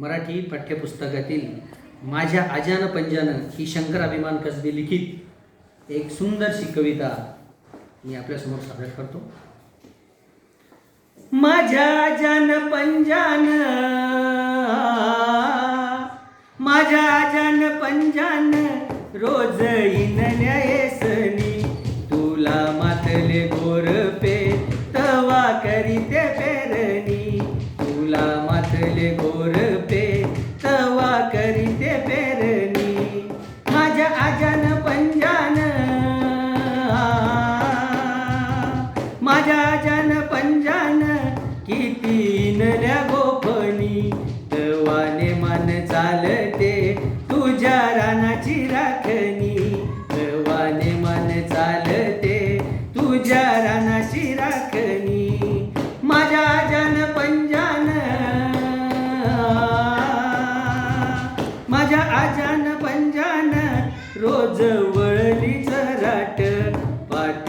मराठी पाठ्यपुस्तकातील माझ्या आजान पंजानं ही शंकर अभिमान कसबी लिखित एक सुंदरशी कविता मी आपल्यासमोर सादर करतो. माझ्या आजान पंजान माझ्या आजान पंजान रोज इनन्यायसनी तुला मातले गोरपे तवा करीते पेरणी. तुला मातले गोर पे तवा करीते पेरणी. माझ्या आजान पंजान माझ्या आजान पंजान किती नल्या गोपणी तवाने मान चालते तुझ्या रानाची राखणी.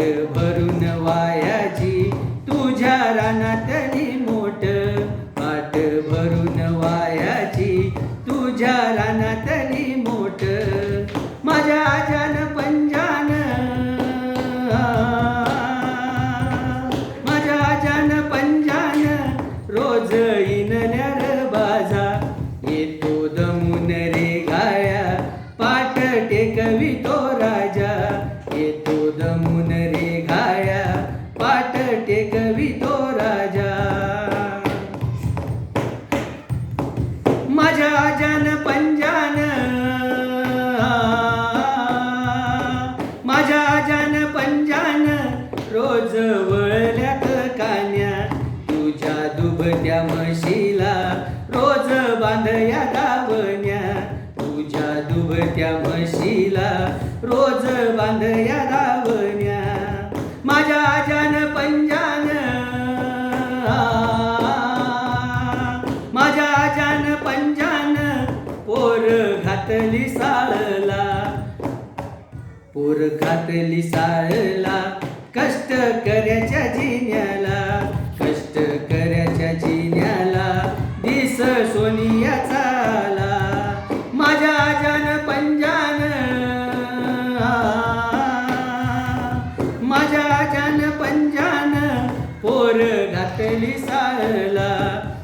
पाट भरून वायाची तुझ्या रानातली मोठ पाट भरून वायाची तुझ्या रानातली मोठ माझ्या आजान पंजान. माझ्या आजान पंजान रोज इनल्यार बाजा येतो दमून रे गाया पाठ टेकवितो तुझ्या म्हशीला रोज बांधया दावण्या माझ्या आजान पंजान. माझ्या आजान पंजान पोर घातली साळला. पोर घातली साळला. घातली साळला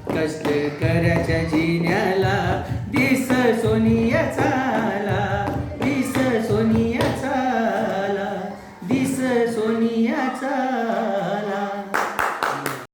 कष्ट करायच्या जिन्याला दिस सोनियाचा